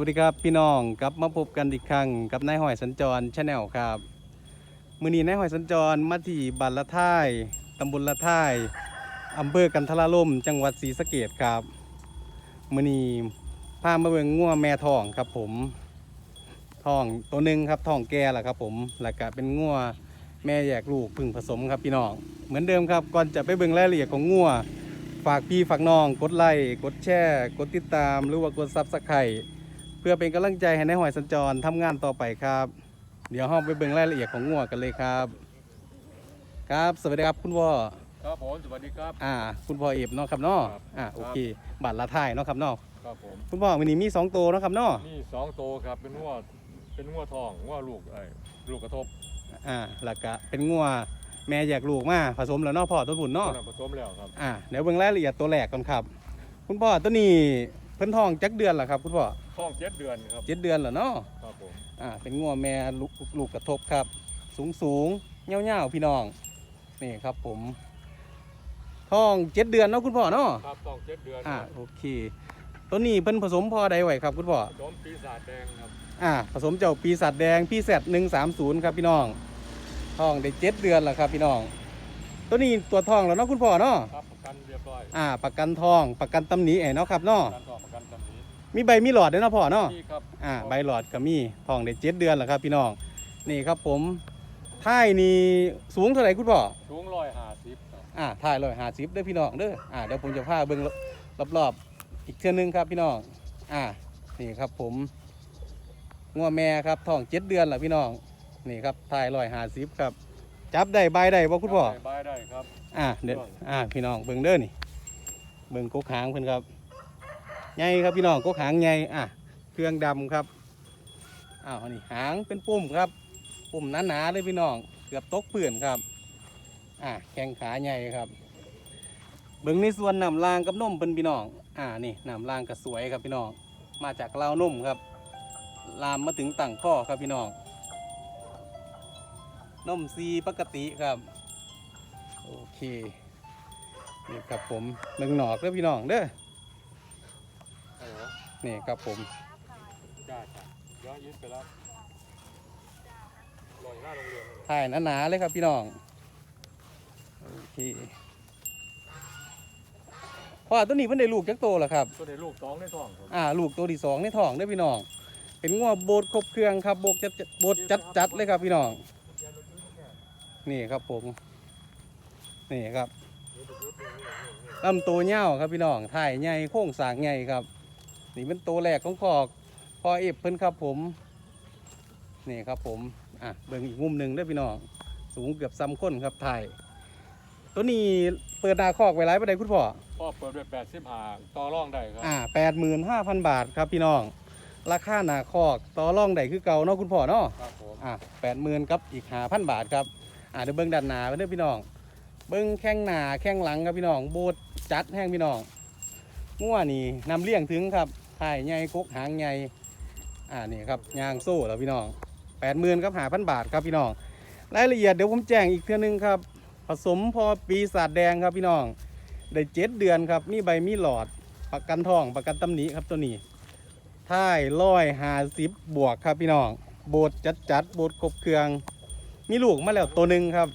วัสดีครับพี่น้องกลับมาพบกันอีกครั้งกับนายหอยสัญจรชาแนลครับมือนี้นายหอยสัญจรมาที่บ้านละท่ายตำบลละท่ายอำเภอกันทราลมจังหวัดศรีสะเกดครับมือนี้พามาเบิ่งงัวแม่ทองครับผมทองตัวหนึ่งครับทองแก่แหละครับ ผมแล้วก็เป็นงัวแม่แยกลูกพึ่งผสมครับพี่น้องเหมือนเดิมครับก่อนจะไปเบิ่งรายละเอียดของงัวฝากพี่ฝากน้องกดไลค์กดแชร์ กดติดตาม หรือว่ากดซับสไครต์ เพื่อเป็นกำลังใจให้ในายหอยสัญจรทำงานต่อไปครับ เดี๋ยวห้องไปเบิ่งรายละเอียดของงัวกันเลยครับ ครับสวัสดีครับคุณพ่อครับผมสวัสดีครับ อ่า คุณพ่อเอฟเนาะครับเนาะครับอ่าโอเคบัตรละท่ายเนาะครับเนาะครับผมคุณพ่อวันนี้มีสองตัวเนาะครับเนาะนี่สองโตวครับเป็นงัวเป็นงัวทองงัวลูกไอ้ลูกกระทบอ่าแล้วก็เป็นงัวแม่แยกลูกมาผสมแล้วเนาะพ่อตัวบุญเนาะผสมแล้วครับอ่าเดี๋ยวเบิ่งรายละเอียดตัวแรกก่อนครับ คุณพ่อตัวนี้ เพิ่นท้องจักเดือนเหรอครับคุณพ่อท้องเจ็ดเดือนครับเจ็ดเดือนเหรอเนาะครับผมอ่าเป็นงัวแม่ลูกลูกกระทบครับ สูงสูงเงี้ยวเงี้ยวๆพี่น้องนี่ครับผมท้องเจ็ดเดือนเนาะคุณพ่อเนาะครับท้องเจ็ดเดือนอ่าโอเคตัวนี้เพิ่นผสมพอใดไหวครับคุณพ่อผสมปีศาจแดงครับอ่าผสมเจ้าปีศาจแดงพี่แซดหนึ่งสามศูนย์ครับพี่น้องท้องได้เจ็ดเดือนแล้วครับพี่น้อง ตัวนี้ตัวทองแล้วเนาะคุณพ่อเนาะครับประกันเรียบร้อยอ่าประกันทองประกันตำหนิไอ้เนาะครับเนาะ มีใบมีหลอดด้วยเนาะพ่อเนาะนี่ครับอ่าใบหลอดก็มีทองได้เจ็ดเดือนแล้วครับพี่น้องนี่ครับผมท้ายนี่สูงเท่าไหร่คุณพ่อสูงร้อยห้าสิบครับอ่าท้ายร้อยห้าสิบเด้อพี่น้องเด้ออ่าเดี๋ยวผมจะพาเบิ่งรอบๆอีกเทื่อนึงครับพี่น้องอ่านี่ครับผมงัวแม่ครับท้องเจ็ดเดือนแล้วพี่น้องนี่ครับท้ายร้อยห้าสิบครับ จับได้ใบได้บ่คุณพ่อได้บายได้ครับอ่าเดี๋ยวอ่าพี่น้องเบิ่งเด้อนี่เบิ่งกกหางเพิ่นครับ ใหญ่ครับพี่น้องกกหางใหญ่อะเครื่องดำครับอ้าวนี่หางเป็นปุ่มครับปุ่มหนาๆเลยพี่น้องเกือบตกเปื่อนครับอ่าแข้งขาใหญ่ครับเบิ่งในส่วนหน้ำรางกับนมเป็นพี่น้องอ่านี่หน้ำรางก็สวยครับพี่น้องมาจากลาวนมครับลามมาถึงตั้งข้อครับพี่น้องนมซีปกติครับ โอเคนี่ครับผมเบิ่งหนอกเด้อพี่น้องเด้อ นี่ครับผมจ้าจ้าย้อนยิ้มไปแล้วลอยหน้าโรงเรียนเลยถ่ายหนาๆเลยครับพี่น้องโอเคพ่อตัวนี้เพิ่นได้ลูกจักโตแล้วครับตัวในลูกสองในท้องครับอ่าลูกตัวที่สองในท้องเด้อพี่น้อง เป็นงัวโบดครบเครื่องครับโบกจัดโบดจัดจัดๆเลยครับพี่น้อง นี่ครับผม นี่ครับลำตัวเง่าวครับพี่น้องถ่ายใหญ่โค้งสร้างใหญ่ครับ นี่เป็นตัวแรกของคอกพอเอฟเพิ่นครับผมนี่ครับผมอะเบิ่งอีกมุมหนึ่งเด้อพี่น้องสูงเกือบซ้ำคนครับถ่ายตัวนี้เปิดหนาคอกไว้ไรประเดี๋ยวคุณพ่อพ่อเปิดด้วยแปดสิบห้าต่อร่องได้ครับอ่าแปดหมื่นห้าพันบาทครับพี่น้องราคาหนาคอกต่อรองได้คือเก่าเนาะคุณพ่อเนาะครับผมอ่าแปดหมื่นกับอีกห้าพันบาทครับอ่าเดี๋ยวเบิ้งด้านหน้าไปเด้อพี่น้อง เบิ้งแข้งหน้าแข้งหลังครับพี่น้องโบดจัดแห้งพี่น้องงัวนี่นำเลี้ยงถึงครับ ถ่ายใหญ่กกหางใหญ่อ่านี่ครับยางโซ่แล้วพี่น้องแปดหมื่นกับหาพันบาทครับพี่น้องรายละเอียดเดี๋ยวผมแจ้งอีกเทื่อนึงครับ ผสมพอปีศาจแดงครับพี่น้องได้เจ็ดเดือนครับมีใบมีหลอดประกันทองประกันตำหนิครับตัวนี้ท้ายร้อยห้าสิบบวกครับพี่น้องโบดจัดจัดโบดครบเครือง มีลูกมาแล้วตัวหนึ่งครับ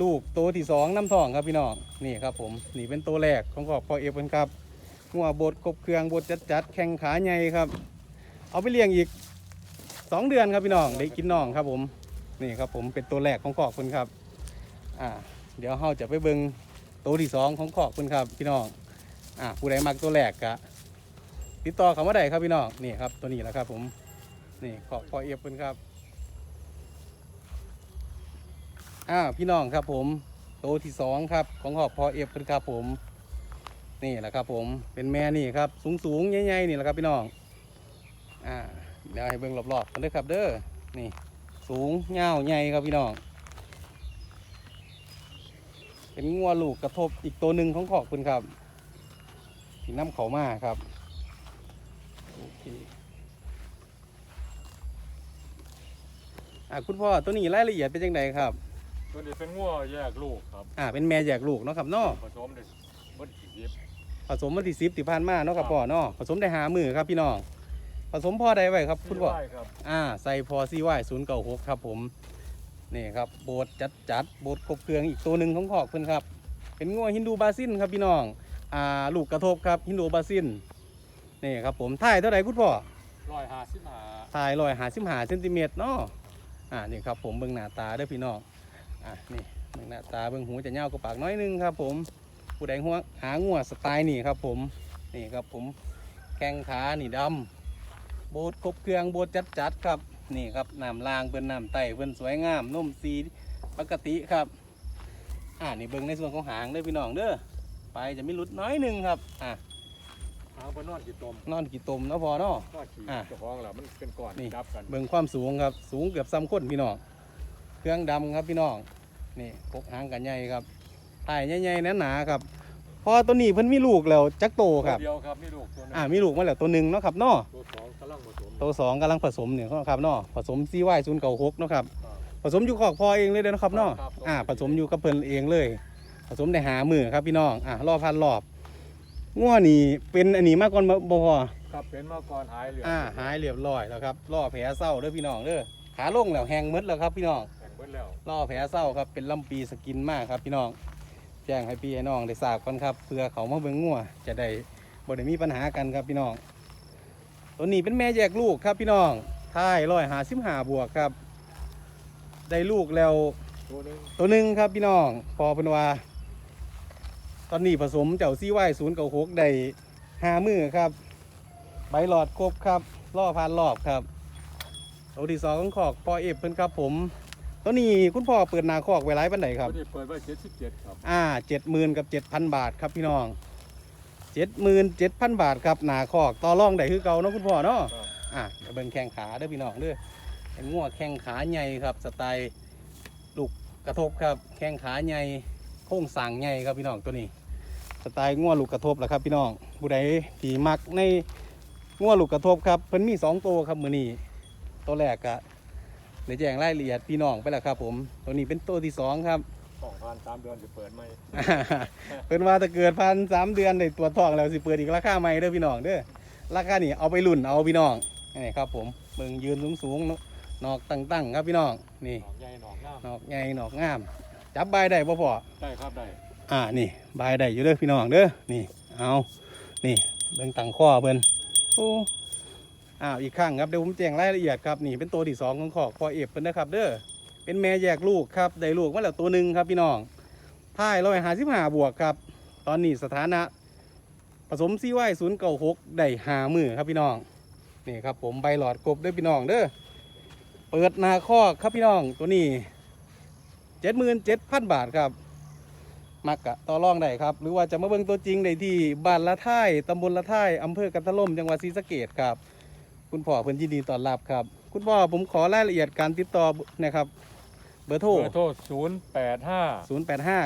ลูกตัวที่สองน้ำทองครับพี่น้องนี่ครับผมนี่เป็นตัวแรกของขอบพอเอฟเป็นครับ หัวโบดครบเครื่องโบดจัดจัดแข้งขาใหญ่ครับ เอาไปเลี้ยงอีกสองเดือนครับพี่น้องได้กินน้องครับผมนี่ครับผมเป็นตัวแรกของขอบคุณครับอ่าเดี๋ยวเราจะไปเบิงตัวที่สองของขอบคุณครับพี่น้องอ่าผู้ใดมักตัวแรกกะติดต่อเขามาได้ครับพี่น้องนี่ครับตัวนี้แหละครับผมนี่ขอบพอเอฟคุณครับอ่าพี่น้องครับผม โตที่สองครับของขอบพอเอฟคุณครับผม นี่แหละครับ ผมเป็นแม่นี่ครับ สูงสูงๆใหญ่ๆนี่แหละครับพี่น้องอ่าเดี๋ยวให้เบิ่งรอบๆกันเด้อครับ เด้อนี่ สูงเงาวใหญ่ครับพี่น้อง เป็นงัวลูกกระทบอีกตัวหนึ่งของขอบคุณครับที่น้ำเขามาครับโอเคอ่าคุณพ่อตัวนี้รายละเอียดเป็นยังไงครับ ตัวนี้เป็นงัวแยกลูกครับอ่าเป็นแม่แยกลูกเนาะครับเนาะผสมได้เบิดกี่ยิบผ สมมาที่สิบติพันมาเนาะครับพ่อเนาะผสมได้หามือครับพี่น้องผสมพ่อใดไว้ครับคุณพ่อที่ไหว้ครับอ่าใส่พอซีไว้ศูนย์เก้าหกครับผมนี่ครับโบดจัดจัดโบดครบเครื่องอีกตัวหนึ่งของขอกเพื่อนครับ เป็นงัวฮินดูบาซินครับพี่น้องอ่าลูกกระทบครับฮินดูบาซินนี่ครับผมถ่ายเท่าไหร่คุณพ่อร้อยห้าสิบห้าถ่ายรอยหาสิบหาเซนติเมตรเนาะอ่านี่ครับผมเบิ่งหน้าตาเด้อพี่น้องอ่านี่เบิ่งหน้าตาเบิ่งหูจะเน่าวกว่าปากน้อยนึงครับผม ผู้ใดหัวหางัวสไตล์นี่ครับผมนี่ครับผมแข้งขานี่ดำโบดครบเครื่องโบดจัดจัดๆครับนี่ครับน้ำลางเพิ่นน้ำไตเพิ่นสวยงามนุ่มสีปกติครับ อ่านี่เบิ่งในส่วนของหางเด้อพี่น้องเด้อไปจะมีหลุดน้อยหนึงครับอะหางบนนอนกี่ตมนอนกี่ตมเนาะพอเนาะนอนขี่อะเจ้าของแล้วมันเป็นก้อนนี่จับกันเบิ่งความสูงครับ สูงเกือบซ้ำคนพี่น้องเครื่องดำครับพี่น้องนี่พกหางกันใหญ่ครับ ถ่ายใหญ่ๆหนาๆครับพอตัวนี้เพิ่นมีลูกแล้วจักโตครับตัวเดียวครับมีลูกตัวหนึงอ่ามีลูกมาแล้วตัวหนึ่งเนาะครับเนาะตัวสองกำลังผสม ตัวสองกำลังผสมเนี่ยครับเนาะผสมซีไวศูนย์เก่าหกเนาะครับครับผสมอยู่ขอกพอเองเลยเด้อนะครับเนาะครับอ่าผสมอยู่กับเพิ่นเองเลย ผสมได้หามือครับพี่น้องอ่ารอบพันรอบง้อนี่เป็นอันนี้มาก่อนบ่บ่พอ ครับเป็นมาก่อนหายเหลืออ่าหายเรียบร้อยแล้วครับล่อแผลเศร้าเด้อพี่น้องเด้อขาลงแล้วแห้งหมดแล้วครับพี่น้องแข่งเบิดแล้วล่อแผลเศร้าครับเป็นลำปีสกินมากครับพี่น้อง แจ้งให้พี่ให้น้องได้ทราบกันครับเพื่อเขามาเบิ่งงัวจะได้บ่ได้มีปัญหากันครับพี่น้อง ตัวนี้เป็นแม่แยกลูกครับพี่น้องท้ายร้อยหาสิบหาบวกครับ ได้ลูกแล้วตัวหนึ่งครับพี่น้อง พอเป็นว่า ตอนนี้ผสมเจ้าซี่ไว้ศูนย์เก่าหกได้ห้ามือครับ ใบหลอดครบครับล่อพันรอบครับตัวที่สองของขอกพอเอฟเพิ่นครับผม ตัวนี้คุณพ่อเปิดหนาคอกไว้ไรปันไหนครับ ตัวนี้เปิดไว้เจ็ดสิบเจ็ดครับ อ่าเจ็ดหมื่นกับเจ็ดพันบาทครับพี่น้องเจ็ดหมื่นเจ็ดพันบาทครับหนาคอกต่อรองได้คือเก่าเนาะคุณพ่อเนาะครับ อะเดี๋ยวเบิ่งแข้งขาเด้อพี่น้องเด้อเป็นงัวแข้งขาใหญ่ครับ สไตล์ลูกกระทบครับ แข้งขาใหญ่โค้งสร้างใหญ่ครับพี่น้องตัวนี้ สไตล์งัวลูกกระทบแหละครับ พี่น้องผู้ใดที่มักในงัวลูกกระทบครับเพิ่นมีสองตัวครับมือนี้ตัวแรกกะ เดี๋ยวแจ้งรายละเอียดพี่น้องไปแล้วครับ ผมตัวนี้เป็นตัวที่สองครับสองพันสามเดือนจะเปิดไหมเพิ่นว่าถ้าเกิดพันสามเดือนได้ตัวจทองแล้วสิเปิดอีกราคาใหม่เด้อพี่น้องเด้อราคานี่เอาไปรุ่นเอาพี่น้องนี่ครับ ผมเบิ่งยืนสูงสูงๆเนาะนอกตั้งๆครับพี่น้องนี่หนอกใหญ่หนอกงามนอกใหญ่นอกงาม จับใบได้บ่พอได้ครับได้อ่านี่ใบได้อยู่เด้อพี่น้องเด้อนี่เอานี่เบิ่งตั้งข้อเพิ่นโอ้ อ้าวอีกครั้งครับเดี๋ยวผมแจ้งรายละเอียดครับนี่เป็นตัวที่สองของขอกพอเอฟเพิ่นนะครับ เด้อเป็นแม่แยกลูกครับได้ลูกมาแล้วตัวหนึ่งครับพี่น้องท้ายร้อยหาสิบห้าบวกครับ ตอนนี้สถานะ ผสมซีไว้ศูนย์เก่าหกได้หามือครับพี่น้องนี่ครับผมใบหลอดกบด้วยพี่น้องเด้อเปิดนาคอกครับพี่น้องตัวนี้เจ็ดหมื่นเจ็ดพันบาทครับมักกะต่อรองได้ครับ หรือว่าจะมาเบิ่งตัวจริงได้ที่บ้านละท่ายตำบลละท่ายอำเภอกันทะล่มจังหวัดศรีสะเกดครับ คุณพ่อเพิ่นยินดีต้อนรับครับ คุณพ่อผมขอรายละเอียดการติดต่อนะครับ เบอร์โทรเบอร์โทรศูนย์แปดห้า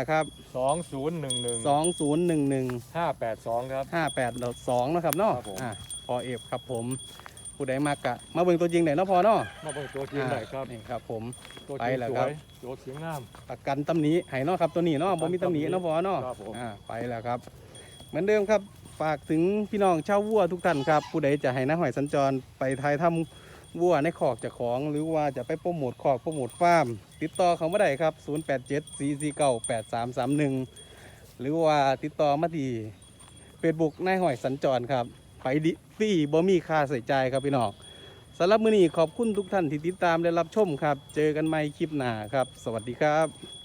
085ครับสองศูนย์หนึ่งหนึ่ง2011ห้าแปดสองครับ58.2นะครับเนาะครับผม อะพอเอฟครับผมผู้ใดมากกะ มาเบิ่งตัวจริงได้เนาะพอเนาะมาเบิ่งตัวจริงได้ครับนี่ครับผม ตัวจไปริงแล้วสครัวบ ยตัวเสียงงามประกันตำหนิให้เนาะครับตัวนี้เนาะประบ่กันมีตำหนิตำหนิเนาะพอเนาะครับผมอ่าไปแล้วครับ เหมือนเดิมครับ ฝากถึงพี่น้องชาววัวทุกท่านครับ ผู้ใดจะให้น้าหอยสัญจรไปทายทำวัวในขอกจากของ หรือว่าจะไปโปรโมทขอกโปรโมทฟาร์ม ติดต่อเขามาได้ครับ 087 449 8331 หรือว่าติดต่อมาที่เฟซบุ๊กนายหอยสัญจรครับ ไปดิฟี่บ่มีค่าใส่ใจครับพี่น้องสำหรับมือนี้ขอบคุณทุกท่านที่ติดตามและรับชมครับ เจอกันใหม่คลิปหน้าครับ สวัสดีครับ